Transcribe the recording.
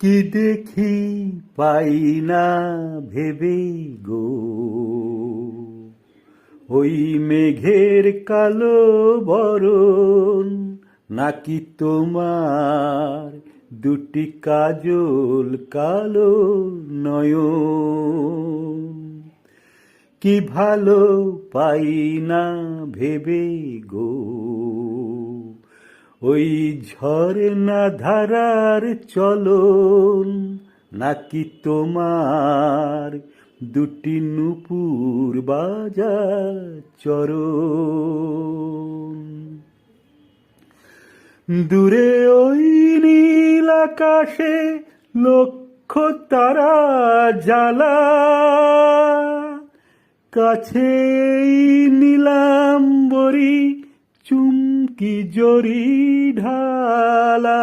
কি দেখি পাই না ভেবে গো। ওই মেঘের কালো বরণ নাকি তোমার দুটি কাজল কালো নয়ন? কি ভালো পাই না ভেবে গো। ওই ঝর্ণা ধারার চলন নাকি তোমার দুটি নুপুর বাজা চরণ? দূরে ওই নীল আকাশে লক্ষ তারা জ্বালা, কাছে নীলাম্বরী চুমকি জরি ঢালা?